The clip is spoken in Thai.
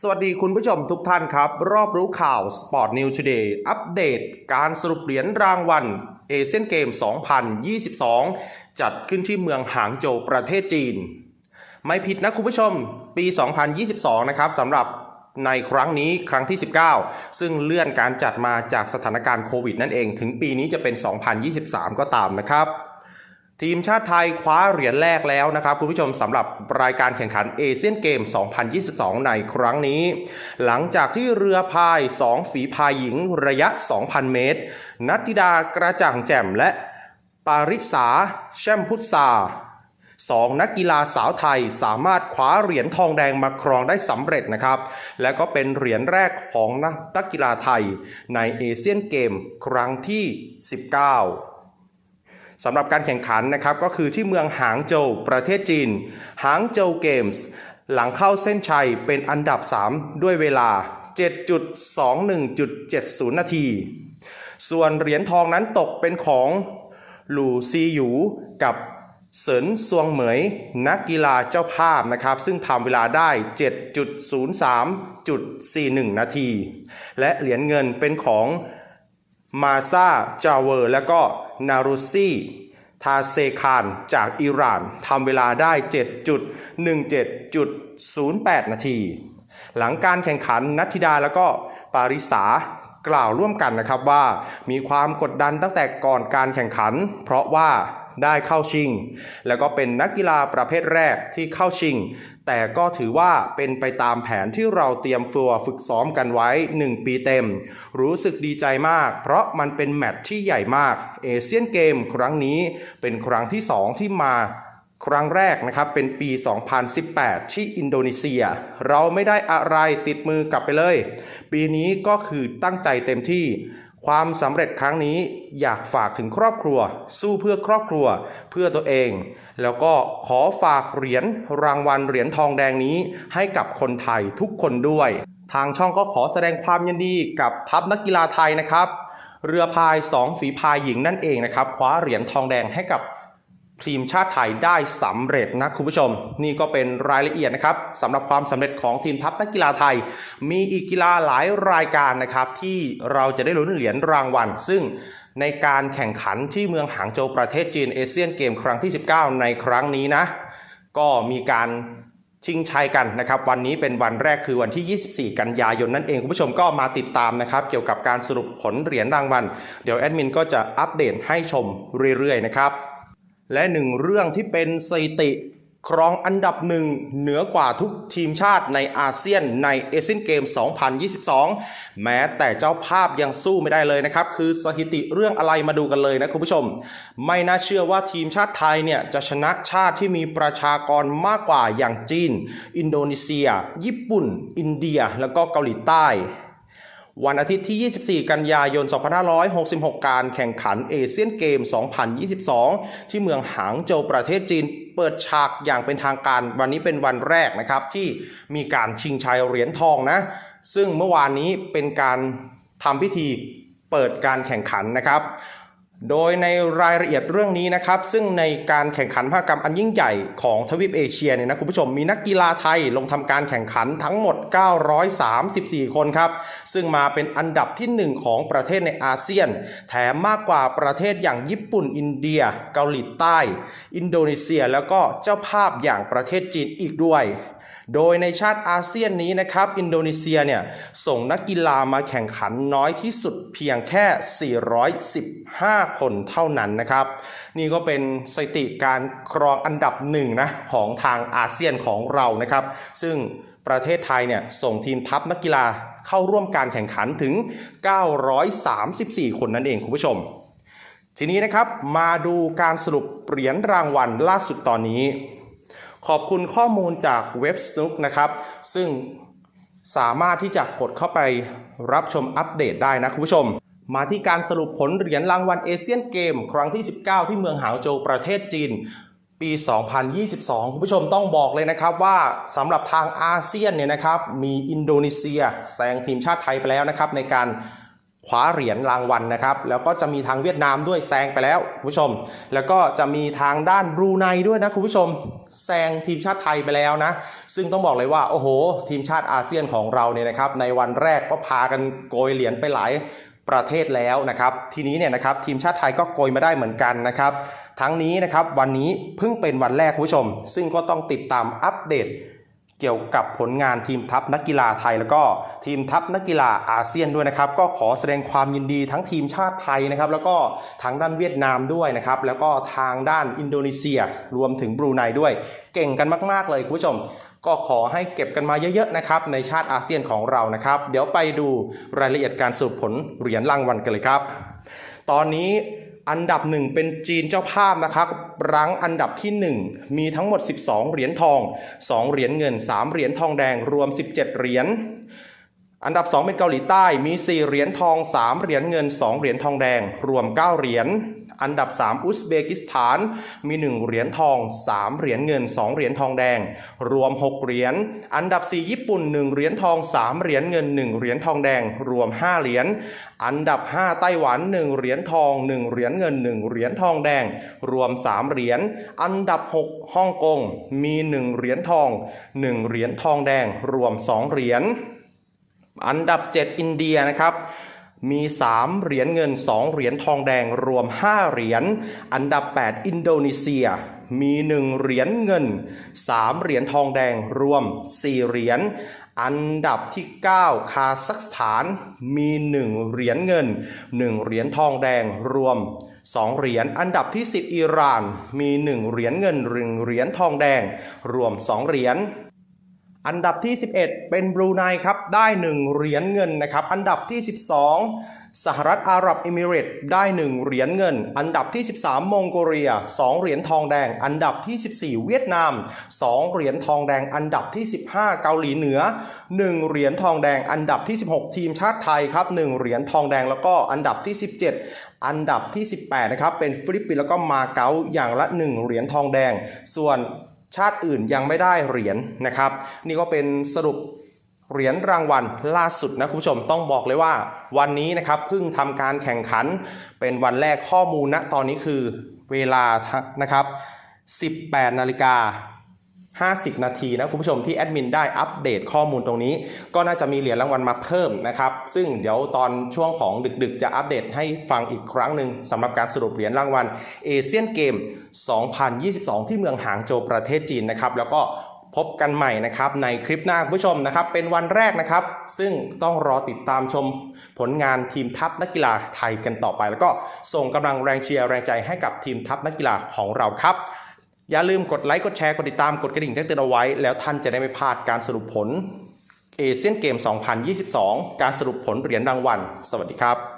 สวัสดีคุณผู้ชมทุกท่านครับ รอบรู้ข่าว Sport News Today อัปเดตการสรุปเหรียญรางวัลเอเชียนเกม 2022 จัดขึ้นที่เมืองหางโจวประเทศจีน ไม่ผิดนะคุณผู้ชมปี 2022 นะครับสำหรับในครั้งนี้ครั้งที่ 19 ซึ่งเลื่อนการจัดมาจากสถานการณ์โควิดนั่นเอง ถึงปีนี้จะเป็น 2023 ก็ตามนะครับ ทีมชาติไทยคว้าเหรียญแรกแล้วนะครับคุณผู้ชมสำหรับรายการแข่งขันเอเชียนเกม 2022 ในครั้งนี้ หลังจากที่เรือพาย 2 ฝีพายหญิงระยะ 2,000 เมตร นัตติดากระจ่างแจ่มและปาริสาแชมพุทธาสองนักกีฬาสาวไทยสามารถคว้าเหรียญทองแดงมาครองได้สำเร็จนะครับ และก็เป็นเหรียญแรกของนักกีฬาไทยในเอเชียนเกม ครั้งที่ 19 สำหรับการแข่งขันนะครับก็คือที่เมืองหางโจวประเทศจีน หางโจวเกมส์ หลังเข้าเส้นชัยเป็นอันดับ 3 ด้วยเวลา 7.21.70 นาที ส่วนเหรียญทองนั้นตกเป็นของหลู่ซีหยูกับเสินซวงเหมย นักกีฬาเจ้าภาพนะครับ ซึ่งทำเวลาได้ 7.03.41 นาที และเหรียญเงินเป็นของ มาซาจาเวอร์ และก็นารุซีทาเซคานจากอิหร่านทำเวลาได้ 7.17.08 นาที หลังการแข่งขันนัทธิดาและก็ปาริสากล่าวร่วมกันนะครับว่ามีความกดดันตั้งแต่ก่อนการแข่งขัน เพราะว่า ได้เข้าชิง แล้วก็เป็นนักกีฬาประเภทแรกที่เข้าชิง แต่ก็ถือว่าเป็นไปตามแผนที่เราเตรียมฟัวฝึกซ้อมกันไว้ 1 ปีเต็ม รู้สึกดีใจมาก เพราะมันเป็นแมตช์ที่ใหญ่มาก เอเชียนเกมครั้งนี้เป็นครั้งที่ 2 ที่มาครั้งแรกนะครับเป็นปี 2018 ที่อินโดนีเซีย เราไม่ได้อะไรติดมือกลับไปเลย ปีนี้ก็คือตั้งใจเต็มที่ ความสำเร็จครั้งนี้อยากฝากถึงครอบครัว สู้เพื่อครอบครัวเพื่อตัวเอง แล้วก็ขอฝากเหรียญรางวัลเหรียญทองแดงนี้ให้กับคนไทยทุกคนด้วย ทางช่องก็ขอแสดงความยินดีกับทัพนักกีฬาไทยนะครับ เรือพาย 2 ฝีพายหญิงนั่นเองนะครับคว้าเหรียญทองแดงให้กับ ทีมชาติไทยได้สำเร็จนะคุณผู้ชม นี่ก็เป็นรายละเอียดนะครับสำหรับความสำเร็จของทีมทัพนักกีฬาไทย มีอีกกีฬาหลายรายการนะครับ ที่เราจะได้ลุ้นเหรียญรางวัล ซึ่งในการแข่งขันที่เมืองหางโจวประเทศจีนเอเชียนเกมครั้งที่ 19 ในครั้งนี้นะ ก็มีการชิงชัยกันนะครับ วันนี้เป็นวันแรกคือวันที่ 24 กันยายนนั่นเองคุณผู้ชมก็มาติดตามนะครับ เกี่ยวกับการสรุปผลเหรียญรางวัลเดี๋ยวแอดมินก็จะอัปเดตให้ชมเรื่อยๆนะครับ และหนึ่งเรื่องที่เป็นสถิติครองอันดับหนึ่งเหนือกว่าทุกทีมชาติในอาเซียนในเอเชียนเกม 2022 แม้แต่เจ้าภาพยังสู้ไม่ได้เลยนะครับ คือสถิติเรื่องอะไรมาดูกันเลยนะคุณผู้ชม ไม่น่าเชื่อว่าทีมชาติไทยเนี่ยจะชนะชาติที่มีประชากรมากกว่าอย่างจีน อินโดนีเซีย ญี่ปุ่น อินเดีย แล้วก็เกาหลีใต้ วันอาทิตย์ที่ 24 กันยายน 2566 การแข่งขันเอเชียนเกม 2022 ที่เมืองหางโจวประเทศจีนเปิดฉากอย่างเป็นทางการวันนี้เป็นวันแรกนะครับ ที่มีการชิงชัยเหรียญทองนะ ซึ่งเมื่อวานนี้เป็นการทำพิธีเปิดการแข่งขันนะครับ โดยในรายละเอียดเรื่องนี้นะครับ ซึ่งในการแข่งขันมหกรรมอันยิ่งใหญ่ของทวีปเอเชียเนี่ยนะคุณผู้ชมมีนักกีฬาไทยลงทำการแข่งขันทั้งหมด 934 คนครับ ซึ่งมาเป็นอันดับที่ 1 ของประเทศในอาเซียน แถมมากกว่าประเทศอย่างญี่ปุ่น อินเดีย เกาหลีใต้ อินโดนีเซีย แล้วก็เจ้าภาพอย่างประเทศจีนอีกด้วย โดยในชาติอาเซียนนี้นะครับ อินโดนีเซียเนี่ยส่งนักกีฬามาแข่งขันน้อยที่สุดเพียงแค่ 415 คนเท่านั้นนะครับ นี่ก็เป็นสถิติการครองอันดับหนึ่งนะของทางอาเซียนของเรานะครับ ซึ่งประเทศไทยเนี่ยส่งทีมทัพนักกีฬาเข้าร่วมการแข่งขันถึง 934 คนนั่นเองคุณผู้ชม ทีนี้นะครับมาดูการสรุปเหรียญรางวัลล่าสุดตอนนี้ ขอบคุณข้อมูลจากเว็บสนุกนะครับ ซึ่งสามารถที่จะกดเข้าไปรับชมอัปเดตได้นะคุณผู้ชม มาที่การสรุปผลเหรียญรางวัลเอเชียนเกม ครั้งที่ 19 ที่เมืองหางโจวประเทศจีน ปี 2022 คุณผู้ชมต้องบอกเลยนะครับว่าสำหรับทางอาเซียนเนี่ยนะครับ มีอินโดนีเซียแซงทีมชาติไทยไปแล้วนะครับในการ คว้าเหรียญรางวัลนะครับ แล้วก็จะมีทางเวียดนามด้วยแซงไปแล้วคุณผู้ชม แล้วก็จะมีทางด้านบรูไนด้วยนะคุณผู้ชมแซงทีมชาติไทยไปแล้วนะ ซึ่งต้องบอกเลยว่า โอ้โห ทีมชาติอาเซียนของเราเนี่ยนะครับ ในวันแรกก็พากันโกยเหรียญไปหลายประเทศแล้วนะครับ ทีนี้เนี่ยนะครับทีมชาติไทยก็โกยมาได้เหมือนกันนะครับ ทั้งนี้นะครับวันนี้เพิ่งเป็นวันแรกคุณผู้ชม ซึ่งก็ต้องติดตามอัปเดต เกี่ยวกับผลงานทีมทัพนักกีฬาไทย แล้วก็ทีมทัพนักกีฬาอาเซียนด้วยนะครับ ก็ขอแสดงความยินดีทั้งทีมชาติไทยนะครับ แล้วก็ทางด้านเวียดนามด้วยนะครับ แล้วก็ทางด้านอินโดนีเซีย รวมถึงบรูไนด้วย เก่งกันมาก ๆ เลยคุณผู้ชม ก็ขอให้เก็บกันมาเยอะๆนะครับในชาติอาเซียนของเรานะครับ เดี๋ยวไปดูรายละเอียดการสรุปผลเหรียญรางวัลกันเลยครับ ตอนนี้ อันดับหนึ่งเป็นจีนเจ้าภาพนะครับรั้งอันดับที่ 1 มีทั้งหมด 12 เหรียญทอง 2 เหรียญเงิน 3 เหรียญทองแดงรวม 17 เหรียญอันดับ 2 เป็นเกาหลีใต้มี 4 เหรียญทอง 3 เหรียญเงิน 2 เหรียญทองแดง รวม 9 เหรียญ อันดับ 3 อุซเบกิสถาน มี 1 เหรียญทอง 3 เหรียญเงิน 2 เหรียญทองแดง รวม 6 เหรียญ อันดับ 4 ญี่ปุ่น 1 เหรียญทอง 3 เหรียญเงิน 1 เหรียญทองแดง รวม 5 เหรียญ อันดับ 5 ไต้หวัน 1 เหรียญทอง 1 เหรียญเงิน 1 เหรียญทองแดง รวม 3 เหรียญ อันดับ 6 ฮ่องกง มี 1 เหรียญทอง 1 เหรียญทองแดง รวม 2 เหรียญ อันดับ 7 อินเดียนะครับ มี 3 เหรียญเงิน 2 เหรียญทองแดงรวม 5 เหรียญ อันดับ 8 อินโดนีเซีย มี 1 เหรียญเงิน 3 เหรียญทองแดงรวม 4 เหรียญ อันดับที่ 9 คาซัคสถาน มี 1 เหรียญเงิน 1 เหรียญทองแดงรวม 2 เหรียญ อันดับที่ 10 อิหร่าน มี 1 เหรียญเงิน 1 เหรียญทองแดง รวม 2 เหรียญ อันดับที่ 11 เป็นบรูไนครับได้ 1 เหรียญเงินนะครับอันดับที่ 12 สหรัฐอาหรับเอมิเรตได้ 1 เหรียญเงิน อันดับที่ 13 มองโกเลีย 2 เหรียญทองแดง อันดับที่ 14 เวียดนาม 2 เหรียญทองแดง อันดับที่ 15 เกาหลีเหนือ 1 เหรียญทองแดง อันดับที่ 16 ทีมชาติไทยครับ1เหรียญทองแดงแล้วก็อันดับที่ 17 อันดับที่ 18นะครับเป็นฟิลิปปินส์แล้วก็มาเก๊าอย่างละ 1 เหรียญทองแดง ส่วน ชาติอื่นยังไม่ได้เหรียญนะครับ นี่ก็เป็นสรุปเหรียญรางวัลล่าสุดนะคุณผู้ชมต้องบอกเลยว่าวันนี้นะครับเพิ่งทำการแข่งขันเป็นวันแรกข้อมูลณตอนนี้คือเวลานะครับ 18 นาฬิกา 50 นาทีนะคุณผู้ชมที่แอดมินได้อัปเดตข้อมูลตรงนี้ ก็น่าจะมีเหรียญรางวัลมาเพิ่มนะครับ ซึ่งเดี๋ยวตอนช่วงของดึกๆ จะอัปเดตให้ฟังอีกครั้งหนึ่งสำหรับการสรุปเหรียญรางวัลเอเชียนเกม 2022 ที่เมืองหางโจวประเทศจีนนะครับ แล้วก็พบกันใหม่นะครับในคลิปหน้าคุณผู้ชมนะครับ เป็นวันแรกนะครับ ซึ่งต้องรอติดตามชมผลงานทีมทัพนักกีฬาไทยกันต่อไป แล้วก็ส่งกำลังแรงเชียร์แรงใจให้กับทีมทัพนักกีฬาของเราครับ อย่าลืมกดไลค์กดแชร์กดติดตามกดกระดิ่งแจ้งเตือนเอาไว้ แล้วท่านจะได้ไม่พลาดการสรุปผลเอเชียนเกม 2022 การสรุปผลเหรียญรางวัล สวัสดีครับ